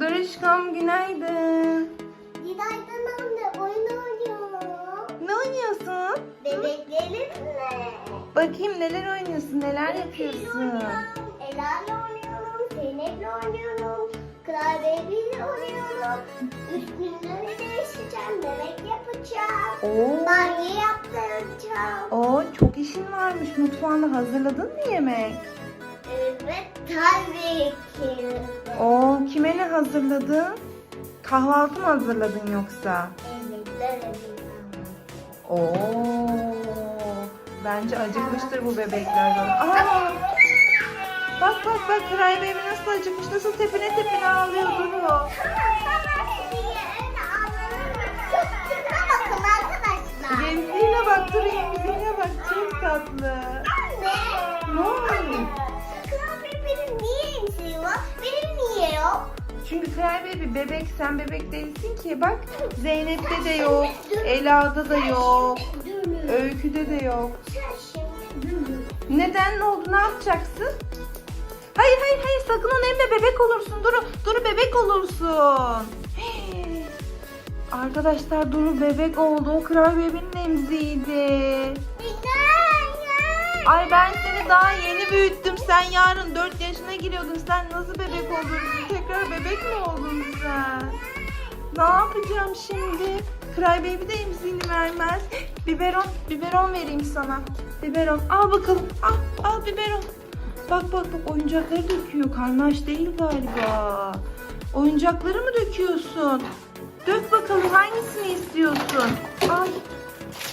Duruşkom günaydın. Günaydın anne, oyun oynuyorum. Ne oynuyorsun? Bebeklerimle. Bakayım neler oynuyorsun, neler yapıyorsun? Ela'yla oynuyorum, Zeynep'le oynuyorum. Kral Baby'yle oynuyorum. Üstünleri değiştireceğim, bebek yapacağım. Oo. Banyo yaptıracağım. Oo, çok işin varmış. Mutfağında hazırladın mı yemek? Evet, tabii ki. Oo, kime ne hazırladın? Kahvaltı mı hazırladın yoksa? Evet, evet. Oo, bence acıkmıştır bu bebekler. Aa, bak bak bak Cry Baby nasıl acıkmış, nasıl tepine tepine ağlıyor duruyor. Gemziğine bak, dur gemziğine bak, çok tatlı. Anne. Ne oldu? Var? Benim niye yok? Çünkü Cry Baby bebek, sen bebek değilsin ki. Bak Zeynep'te de yok, Ela'da da yok, Öykü'de de yok. Neden ne oldu? Ne yapacaksın? Hayır hayır hayır sakın onu emme bebek olursun. Duru Duru bebek olursun. Hii. Arkadaşlar Duru bebek oldu. O Kral bebeğin emziydi. Ay ben seni daha yeni büyüttüm. Sen yarın 4 yaşına giriyordun. Sen nasıl bebek olursun? Tekrar bebek mi oldun sen? Ne yapacağım şimdi? Cry Baby de emziğini vermez. Biberon, biberon vereyim sana. Biberon. Al bakalım. Al, al biberon. Bak bak bak oyuncakları döküyor. Karnı aç değil galiba. Oyuncakları mı döküyorsun? Dök bakalım hangisini istiyorsun? Ay,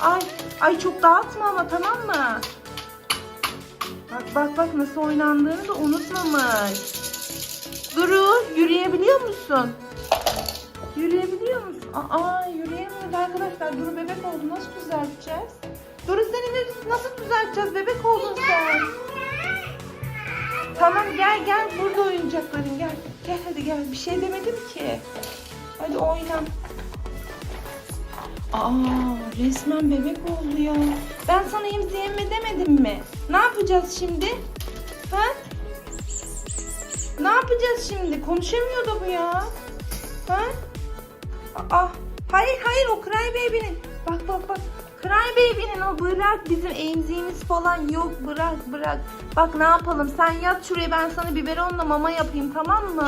ay, ay çok dağıtma ama tamam mı? Bak bak bak nasıl oynandığını da unutmamış. Duru yürüyebiliyor musun? Yürüyebiliyor musun? Aa yürüyemiyoruz arkadaşlar. Duru bebek oldu. Nasıl düzelteceğiz? Duru seni nasıl düzelteceğiz? Bebek oldun sen. Tamam gel gel burada oyuncakların gel. Gel hadi gel. Bir şey demedim ki. Hadi oyna. Aa resmen bebek oldu ya. Ben sana emziyeme demedim mi? Ne yapacağız şimdi? Ha? Ne yapacağız şimdi? Konuşamıyor da bu ya. Ha? Aa, hayır hayır o Cry Baby'nin. Bak bak bak. Cry Baby'nin o bırak bizim emziğimiz falan yok bırak bırak. Bak ne yapalım sen yat şuraya ben sana biberonla mama yapayım tamam mı?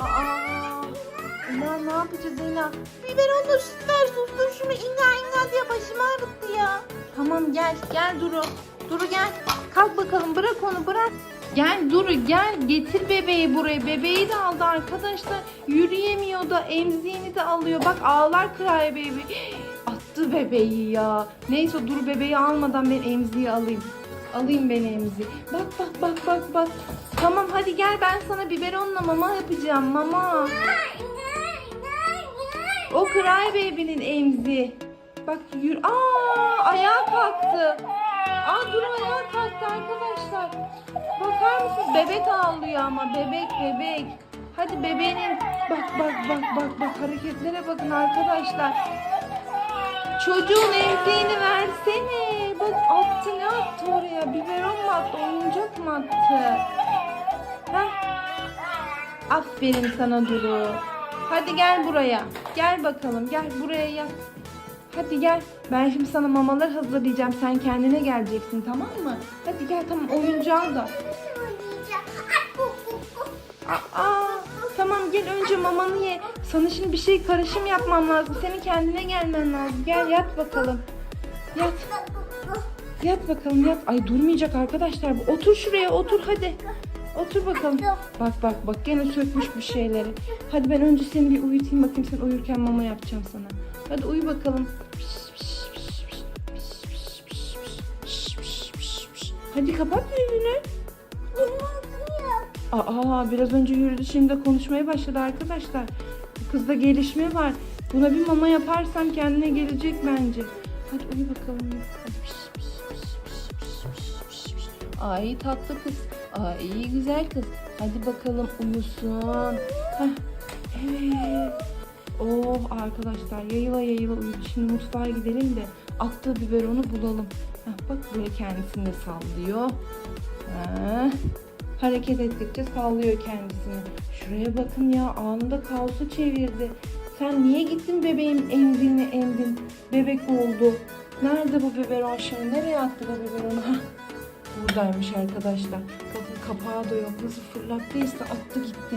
Aa, Ela ne yapacağız Ela? Biberonla süt ver sustur şunu inga inga diye başım ağrıttı ya. Tamam gel gel Duru. Duru gel. Kalk bakalım bırak onu bırak. Gel Duru gel getir bebeği buraya. Bebeği de aldı arkadaşlar. Yürüyemiyor da emziğini de alıyor. Bak ağlar Cry Baby. Attı bebeği ya. Neyse Duru bebeği almadan ben emziği alayım. Alayım ben emziği. Bak bak bak bak bak. Tamam hadi gel ben sana biberonla mama yapacağım mama. O Cry Baby'nin emzi. Bak yürü. Aa ayağa kalktı. Aa dur ayağa kalktı arkadaşlar. Bakar mısınız? Bebek ağlıyor ama bebek bebek. Hadi bebeğinin bak bak bak bak bak hareketlere bakın arkadaşlar. Çocuğun emziğini versene. Bak attı ne attı oraya? Biberon mu attı? Oyuncak mı attı? Heh. Aferin sana Duru. Hadi gel buraya. Gel bakalım. Gel buraya yat. Hadi gel. Ben şimdi sana mamalar hazırlayacağım. Sen kendine geleceksin tamam mı? Hadi gel tamam oyuncağı da. Aa, tamam gel önce mamanı ye. Sana şimdi bir şey karışım yapmam lazım. Senin kendine gelmen lazım. Gel yat bakalım. Yat. Yat bakalım yat. Ay durmayacak arkadaşlar. bu. Otur şuraya otur hadi. Otur bakalım. Bak bak bak gene sökmüş bir şeyleri. Hadi ben önce seni bir uyutayım bakayım sen uyurken mama yapacağım sana. Hadi uyu bakalım. Hadi kapat yüzünü. Aa biraz önce yürüdü şimdi konuşmaya başladı arkadaşlar. Kızda gelişme var. Buna bir mama yaparsam kendine gelecek bence. Hadi uyu bakalım. Ay tatlı kız. Ay güzel kız. Hadi bakalım uyusun. Heh. Evet. Oh arkadaşlar yayıla yayıla uyudu. Şimdi mutfağa gidelim de attığı biberonu bulalım. Heh, bak böyle kendisini de sallıyor. Heh. Hareket ettikçe sallıyor kendisini. Şuraya bakın ya anında kaosu çevirdi. Sen niye gittin bebeğim emzini emdin? Bebek oldu. Nerede bu biberon şimdi? Nereye attı bu biberonu? Buradaymış arkadaşlar. Bakın kapağı da yok. Nasıl fırlattıysa attı gitti.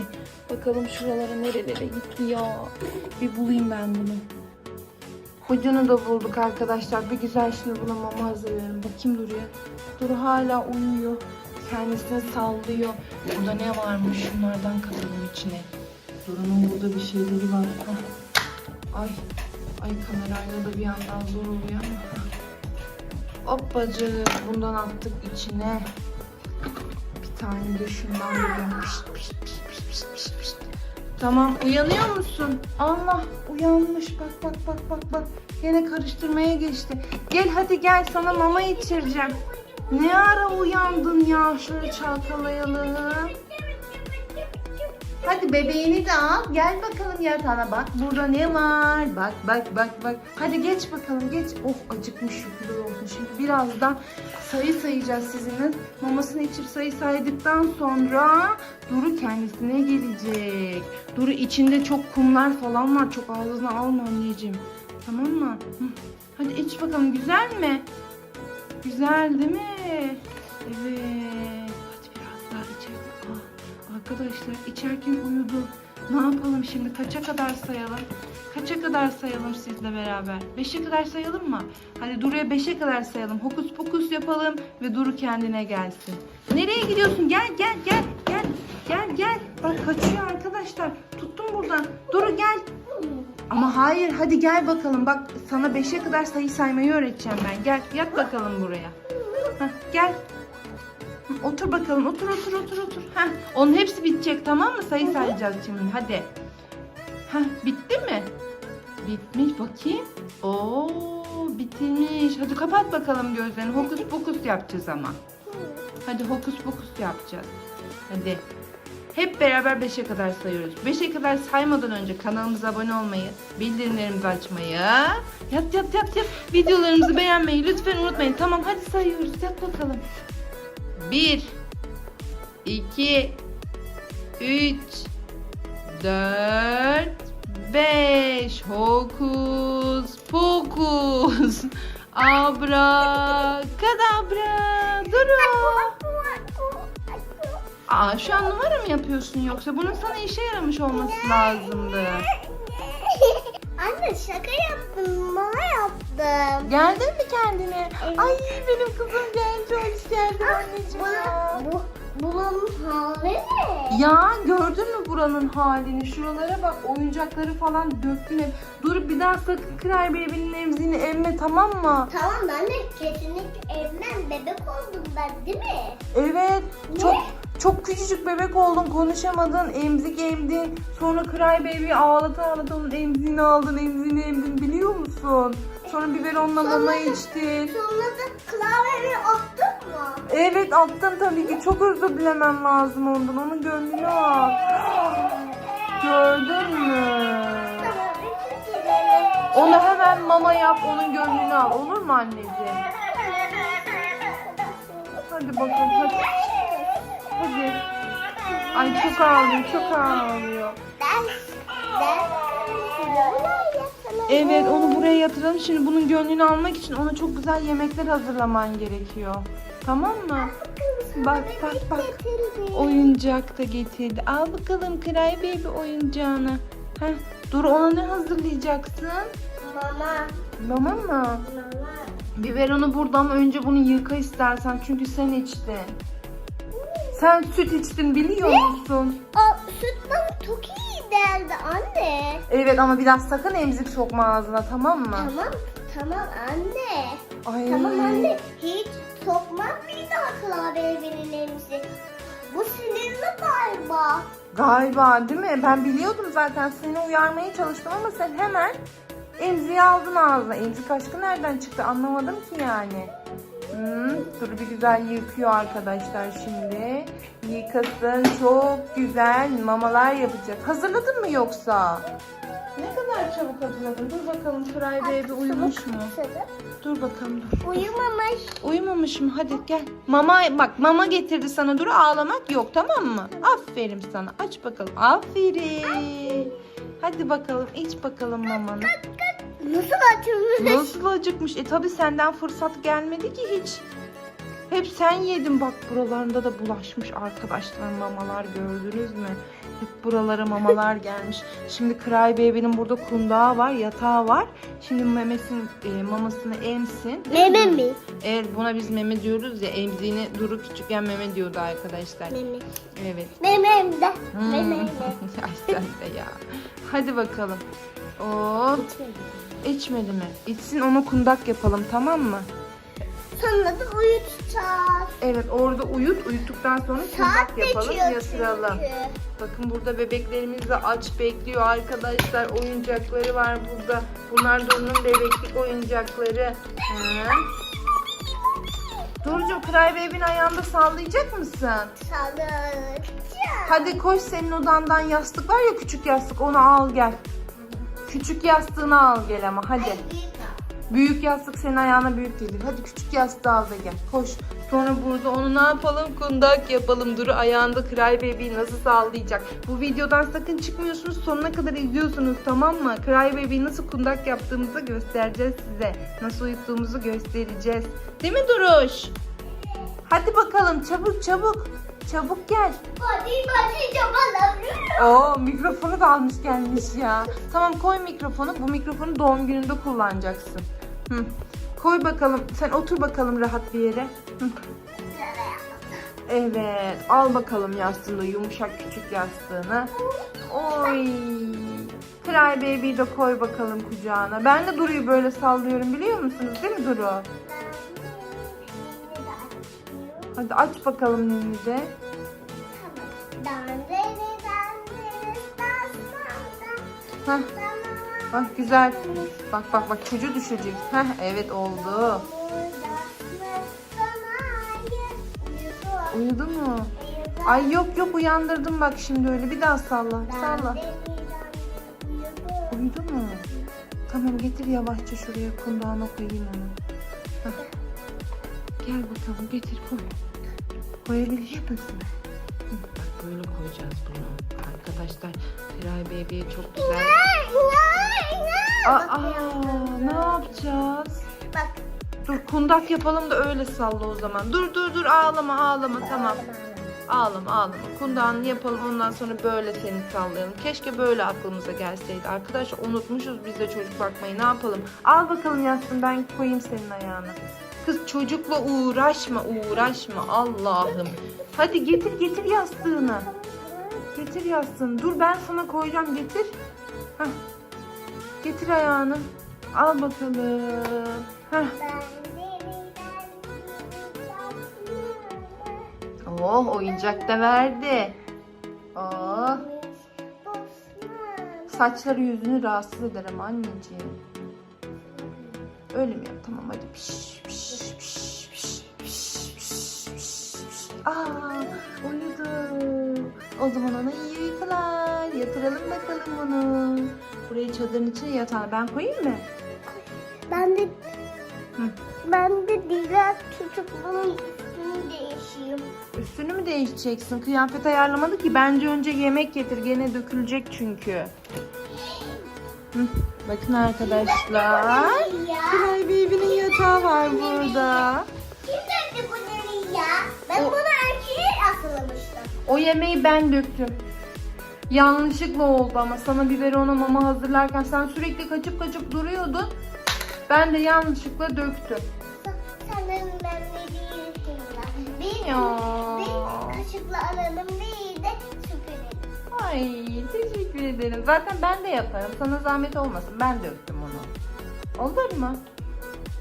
Bakalım şuralara nerelere gitti ya. Bir bulayım ben bunu. Hocunu da bulduk arkadaşlar. Bir güzel şimdi buna mama hazırlıyorum. Bakayım Duru'ya. Duru hala uyuyor. Kendisini sallıyor. Burada ne varmış? Şunlardan katalım içine. Duru'nun burada bir şeyleri var. Ay. Ay kamerayla da bir yandan zor oluyor ama. Hoppacık. Bundan attık içine. Bir tane de şundan veriyorum. Tamam uyanıyor musun? Allah uyanmış bak bak bak bak bak. Yine karıştırmaya geçti. Gel hadi gel sana mama içireceğim. Ne ara uyandın ya? Şöyle çalkalayalım. Hadi bebeğini de al. Gel bakalım yatağına bak. Burada ne var? Bak bak bak bak. Hadi geç bakalım geç. Of acıkmış şükürler olsun. Şimdi birazdan sayı sayacağız sizinle. Mamasını içip sayı saydıktan sonra Duru kendisine gelecek. Duru içinde çok kumlar falan var. Çok ağzına alma anneciğim. Tamam mı? Hadi iç bakalım. Güzel mi? Güzel değil mi? Evet. Arkadaşlar içerken uyudu. Ne yapalım şimdi? Kaça kadar sayalım? Kaça kadar sayalım sizle beraber? Beşe kadar sayalım mı? Hadi Duru'ya beşe kadar sayalım. Hokus pokus yapalım ve Duru kendine gelsin. Nereye gidiyorsun? Gel gel gel gel. Gel gel. Bak kaçıyor arkadaşlar. Tuttum buradan. Duru gel. Ama hayır hadi gel bakalım. Bak sana beşe kadar sayı saymayı öğreteceğim ben. Gel yat bakalım buraya. Hah, gel. Otur bakalım. Otur otur otur otur. Heh, onun hepsi bitecek tamam mı? Sayı sayacağız şimdi. Hadi. Heh, bitti mi? Bitmiş bakayım. Oo bitirmiş. Hadi kapat bakalım gözlerini. Hokus pokus yapacağız ama. Hadi hokus pokus yapacağız. Hadi. Hep beraber 5'e kadar sayıyoruz. 5'e kadar saymadan önce kanalımıza abone olmayı, bildirimlerimizi açmayı, yat yat yat yat, videolarımızı beğenmeyi lütfen unutmayın. Tamam hadi sayıyoruz. Yat bakalım. 1 2 3 4 5 Hokus pokus. Abra kadabra Duru Aa şu an numara mı yapıyorsun yoksa? Bunun sana işe yaramış olması lazımdı. Anne şaka yaptım. Mama yaptım. Geldin mi kendine? Ay benim kızım geldi hoş geldin anneciğim ya. Bu, bunun hali ne? Ya gördün mü buranın halini? Şuralara bak oyuncakları falan döktün hep. Dur bir daha sakın Cry Baby'nin emzini emme tamam mı? Tamam ben de kesinlikle evden bebek oldum ben değil mi? Evet. Ne? Çok çok küçücük bebek oldun, konuşamadın, emzik emdin. Sonra Cry Baby ağlata ağlata onun emziğini aldın, emziğini emdin biliyor musun? Sonra biberonla mama içtin. Sonra da klavyemi attın mı? Evet attın tabii ki. Çok özür dilemem lazım ondan. Onun gönlünü al. Gördün mü? Ona hemen mama yap, onun gönlünü al. Olur mu anneciğim? Hadi bakalım hadi. Hadi. Ay çok ağlıyor, çok ağlıyor. Ben, ben, Evet onu buraya yatıralım. Şimdi bunun gönlünü almak için ona çok güzel yemekler hazırlaman gerekiyor. Tamam mı? Bak bak bak. Oyuncak da getirdi. Al bakalım Cry Baby oyuncağını. Heh, dur ona ne hazırlayacaksın? Mama, Mama mı? mama. Biberonu burada ama önce bunu yıka istersen çünkü sen içtin. Sen süt içtin biliyor musun? Aa, süt bana çok iyi geldi anne. Evet ama biraz sakın emzik sokma ağzına tamam mı? Tamam, tamam anne. Ay. Tamam anne, hiç sokmam bir daha klavye verilmemizi. Bu sinirli galiba. Galiba değil mi? Ben biliyordum zaten seni uyarmaya çalıştım ama sen hemen emziği aldın ağzına. Emzik aşkı nereden çıktı anlamadım ki yani. Hmm, dur bir güzel yıkıyor arkadaşlar şimdi. Yıkasın çok güzel mamalar yapacak. Hazırladın mı yoksa? Ne kadar çabuk hatırladın. Dur bakalım Cry Baby uyumuş mu? Dur bakalım dur. Uyumamış. Uyumamış mı? Hadi gel. Mama bak mama getirdi sana. Dur ağlamak yok tamam mı? Aferin sana. Aç bakalım. Aferin. Hadi bakalım iç bakalım mamanı. Nasıl açılmış? Nasıl acıkmış? E tabi senden fırsat gelmedi ki hiç. Hep sen yedin bak buralarında da bulaşmış arkadaşlar mamalar gördünüz mü? Hep buralara mamalar gelmiş. Şimdi Cry Baby'nin burada kundağı var, yatağı var. Şimdi memesin, e, mamasını emsin. Meme mi? Evet buna biz meme diyoruz ya emziğini Duru küçükken meme diyordu arkadaşlar. Meme. Evet. Memem de. Hmm. Memem de. Ay sen de ya. Hadi bakalım. Oo, içmedi mi? İçsin onu kundak yapalım tamam mı? Sonra da uyutacağız. Evet orada uyut. Uyuttuktan sonra kundak yapalım geçiyor yatıralım. çünkü. Bakın burada bebeklerimiz de aç bekliyor arkadaşlar. Oyuncakları var burada. Bunlar da onun bebeklik oyuncakları. Hı. Duru'cum Cry Baby'nin ayağında sallayacak mısın? Sağlıkçı. Hadi koş senin odandan yastık var ya küçük yastık onu al gel. Küçük yastığını al gel ama hadi. Büyük yastık senin ayağına büyük gelir. Hadi küçük yastığı al da gel. Koş. Sonra burada onu ne yapalım? Kundak yapalım. Duru ayağında Cry Baby'yi nasıl sağlayacak? Bu videodan sakın çıkmıyorsunuz. Sonuna kadar izliyorsunuz tamam mı? Cry Baby'yi nasıl kundak yaptığımızı göstereceğiz size. Nasıl uyuttuğumuzu göstereceğiz. Değil mi Duruş? Hadi bakalım çabuk çabuk. Çabuk gel. Hadi hadi bakalım. Oo mikrofonu da almış gelmiş ya. Tamam koy mikrofonu. Bu mikrofonu doğum gününde kullanacaksın. Hı. Koy bakalım. Sen otur bakalım rahat bir yere. Hı. Evet. Al bakalım yastığını. Yumuşak küçük yastığını. Oy. Cry Baby'yi de koy bakalım kucağına. Ben de Duru'yu böyle sallıyorum biliyor musunuz? Değil mi Duru? Hadi aç bakalım de. Heh. Bak güzel. Bak bak bak çocuğu düşecek. Heh evet oldu. Uyudu mu? Ay yok yok uyandırdım bak şimdi öyle. Bir daha salla. Salla. Uyudu mu? Tamam getir yavaşça şuraya kundağına koyayım onu. Gel bakalım getir koy. Koyabilecek misin? Hı, Bak böyle koyacağız bunu. Arkadaşlar Miray Baby'ye çok güzel. Aa, ne yapacağız? Bak. Dur kundak yapalım da öyle salla o zaman. Dur dur dur ağlama ağlama tamam. Ağlama ağlama. Kundağını yapalım ondan sonra böyle seni sallayalım. Keşke böyle aklımıza gelseydi. Arkadaşlar unutmuşuz biz de çocuk bakmayı. Ne yapalım? Al bakalım yastığını ben koyayım senin ayağına. Kız çocukla uğraşma uğraşma Allah'ım. Hadi getir getir yastığını. Getir yastığını. Dur ben sana koyacağım getir. Heh. Getir ayağını. Al bakalım. Heh. Oh oyuncak da verdi. Oh saçları yüzünü rahatsız eder ama anneciğim. Öyle mi yap? Tamam hadi piş Aa uyudu. O zaman ona iyi uykular. Yatıralım bakalım onu. Buraya çadırın içine yatağını ben koyayım mı? Ben de Hı. ben de diğer çocukların üstünü değişeyim. Üstünü mü değişeceksin? Kıyafet ayarlamadı ki. Bence önce yemek getir. Gene dökülecek çünkü. Hı, Bakın arkadaşlar. Cry Baby'nin yatağı var burada. Kim döktü bunları ya? Ben O- bunu. O yemeği ben döktüm. Yanlışlıkla oldu ama sana biberona mama hazırlarken sen sürekli kaçıp kaçıp duruyordun. Ben de yanlışlıkla döktüm. Sanırım ben de değildim ben. Bir, Ya. bir kaşıkla alalım bir de süpürelim. Ay teşekkür ederim. Zaten ben de yaparım. Sana zahmet olmasın. Ben döktüm onu. Olur mu?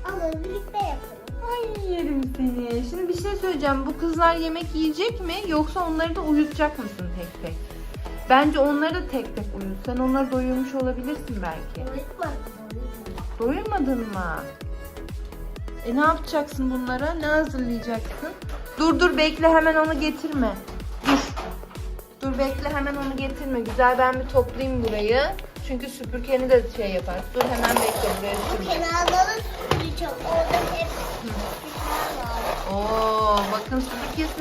Alın birlikte yapalım. Ay yerim seni. Şimdi bir şey söyleyeceğim. Bu kızlar yemek yiyecek mi? Yoksa onları da uyutacak mısın tek tek? Bence onları da tek tek uyut. Sen onları doyurmuş olabilirsin belki. Doyurmadın mı? E ne yapacaksın bunlara? Ne hazırlayacaksın? Dur dur bekle hemen onu getirme. Dur. Bekle hemen onu getirme. Güzel ben bir toplayayım burayı. Çünkü süpürgeni de şey yapar. Dur hemen bekle buraya kenarları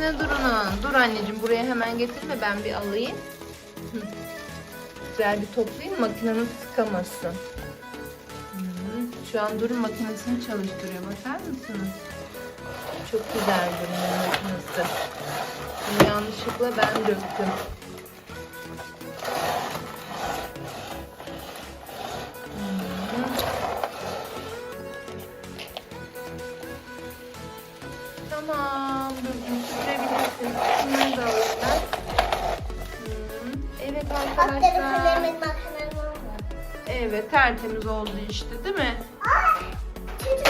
süpürgesine durun. Dur anneciğim buraya hemen getirme ben bir alayım. Güzel bir toplayayım makinenin tıkamasın. Hı, Şu an durum makinesini çalıştırıyor bakar mısınız? Çok güzel durum makinesi. Yanlışlıkla ben döktüm. Evet arkadaşlar. Evet, tertemiz oldu işte değil mi? Aa, çocuk,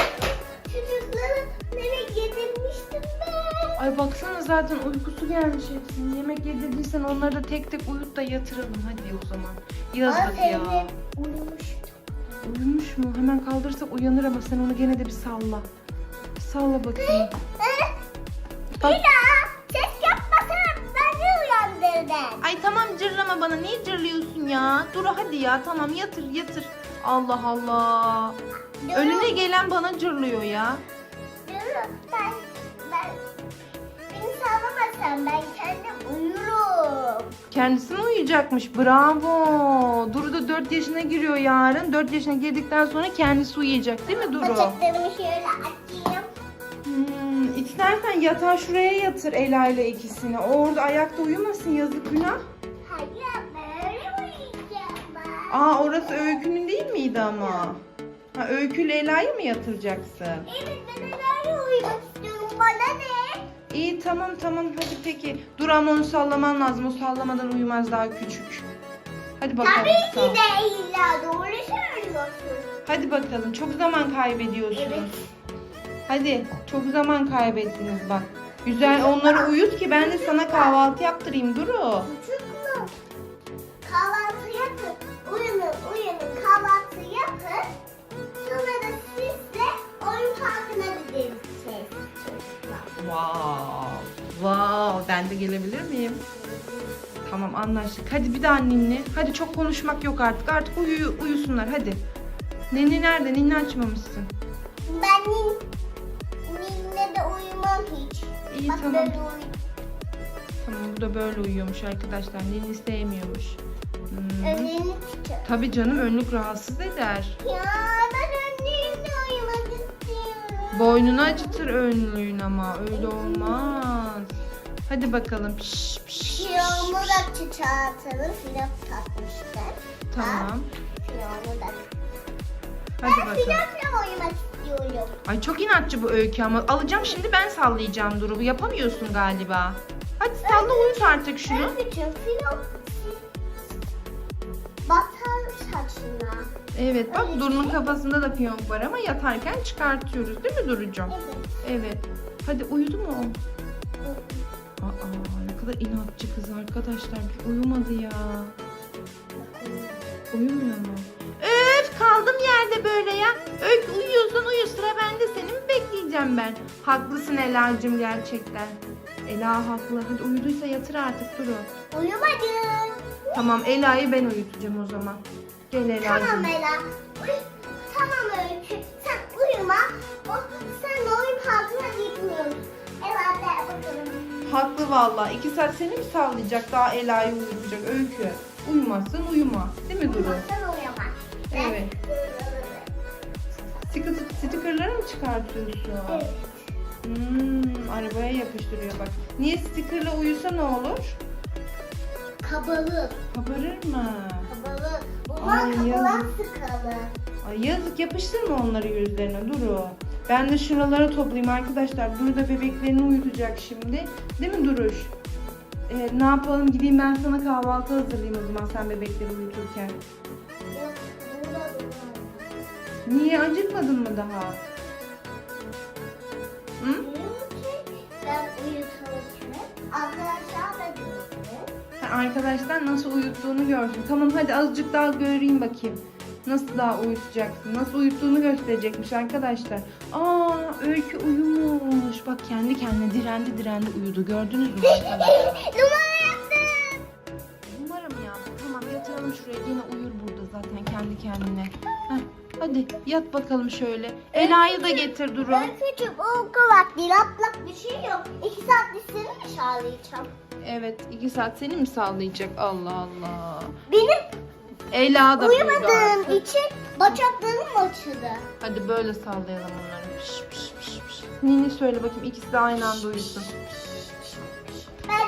getirmiştim ben? Ay baksana zaten uykusu gelmiş hepsinin. Yemek yedirdiysen onları da tek tek uyut da yatıralım hadi o zaman. Yazık ya. Aferin. Uyumuştum. Uyumuş mu? Hemen kaldırırsak uyanır ama sen onu gene de bir salla. Bir salla bakayım. Bak. Cırlama bana. Niye cırlıyorsun ya? Dur hadi ya tamam yatır yatır. Allah Allah. Önüne gelen bana cırlıyor ya. Dur ben, ben beni sallamasan ben kendim uyurum. Kendisi mi uyuyacakmış? Bravo. Duru da 4 yaşına giriyor yarın. 4 yaşına girdikten sonra kendisi uyuyacak değil mi Duru? Bacaklarımı şöyle açayım. Hmm, istersen yatağa şuraya yatır Ela ile ikisini. O orada ayakta uyumasın yazık günah. Aa orası öykünün değil miydi ama? Ha öykü ile Ela'yı mı yatıracaksın? Evet ben öyle uyumak istiyorum bana ne? İyi tamam tamam hadi peki. Dur ama onu sallaman lazım. O sallamadan uyumaz daha küçük. Hadi bakalım. Tabii sal. ki de illa doğru söylüyorsun. Hadi bakalım. Çok zaman kaybediyorsunuz. Evet. Hadi çok zaman kaybettiniz bak. Güzel onları uyut ki ben de sana kahvaltı yaptırayım Duru. Çocuklar Uyanın kahvaltı yapın. Sonra da sizle oyun parkına gideriz. Wow. Wow. Ben de gelebilir miyim? Tamam anlaştık. Hadi bir de annenle. Hadi çok konuşmak yok artık. Artık uyu, uyusunlar hadi. Nene nerede? Ninni açmamışsın. Ben nin, ninle de uyumam hiç. İyi, Bak tamam. böyle Tamam bu da böyle uyuyormuş arkadaşlar. Ninni sevmiyormuş. Hmm. tutuyor. Tabii canım önlük rahatsız eder. Ya ben önlerimle uyumak istiyorum. Boynunu acıtır önlüğün ama öyle olmaz. Hadi bakalım. Piş, piş, piş. da çıkartalım. Fiyat takmışlar. Tamam. Fiyonu da. Hadi Ben bakalım. fiyatla uyumak istiyorum. Ay çok inatçı bu öykü ama alacağım şimdi ben sallayacağım Duru. Yapamıyorsun galiba. Hadi salla uyut artık şunu. Ben bütün Evet bak Duru'nun kafasında da piyonk var ama yatarken çıkartıyoruz değil mi Duru'cum? Evet. Evet. Hadi uyudu mu o? Aa ne kadar inatçı kız arkadaşlar. Bir uyumadı ya. Uyumuyor mu? Öf kaldım yerde böyle ya. Öykü uyuyorsan uyu sıra bende seni mi bekleyeceğim ben? Haklısın Ela'cığım gerçekten. Ela haklı. Hadi uyuduysa yatır artık Duru. Uyumadım. Tamam Ela'yı ben uyutacağım o zaman. Gel Ela'cığım. Tamam Ela. Uy, tamam Öykü. Sen uyuma. O, sen oyun parkına gitmiyorsun. Ela de bakalım. Haklı valla. İki saat seni mi sallayacak daha Ela'yı uyutacak Öykü? Uyumazsın uyuma. Değil mi Duru? Sen uyuma. Evet. Sticker, stickerları mı çıkartıyorsun? Evet. Hmm, arabaya yapıştırıyor bak. Niye stickerla uyusa ne olur? Kabalı. Kabarır mı? Kabalı. Ay, yazık. Ay yazık yapıştırma onları yüzlerine Duru. Ben de şuraları toplayayım arkadaşlar. Duru da bebeklerini uyutacak şimdi. Değil mi Duruş? Ee, ne yapalım gideyim ben sana kahvaltı hazırlayayım o zaman sen bebekleri uyuturken. Burada. Niye acıkmadın mı daha? Hı? Ben uyuturken arkadaşlar Arkadaşlar nasıl uyuttuğunu görsün. Tamam hadi azıcık daha göreyim bakayım. Nasıl daha uyutacaksın? Nasıl uyuttuğunu gösterecekmiş arkadaşlar. Aa öykü uyumuş. Bak kendi kendine direndi direndi uyudu. Gördünüz mü arkadaşlar? Numara yaptım. Numara mı yaptı? Tamam yatıralım şuraya. Yine uyur burada zaten. kendi kendine. Heh, hadi yat bakalım şöyle. Ela'yı da getir Duru. Öykücüğüm uyku vakti rahatlık bir şey yok. İki saat seni mi çağıracağım? Evet iki saat seni mi sağlayacak? Allah Allah. Benim Ela da burada. uyumadığım için bacaklarım açıldı. Hadi böyle sallayalım onları. Piş, piş, piş, piş. Nini söyle bakayım ikisi de aynı anda uyusun.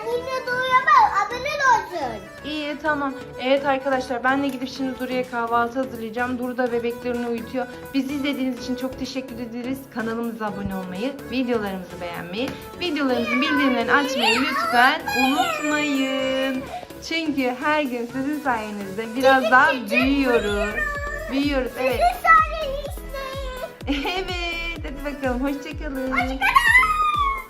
Yine doyamam. Adını olsun. İyi tamam. Evet arkadaşlar ben de gidip şimdi Duru'ya kahvaltı hazırlayacağım. Duru da bebeklerini uyutuyor. Bizi izlediğiniz için çok teşekkür ederiz. Kanalımıza abone olmayı, videolarımızı beğenmeyi, videolarımızın bildirimlerini açmayı lütfen unutmayın. Çünkü her gün sizin sayenizde biraz daha büyüyoruz. Büyüyoruz evet. İsteyin. Evet hadi bakalım hoşçakalın. Hoşçakalın.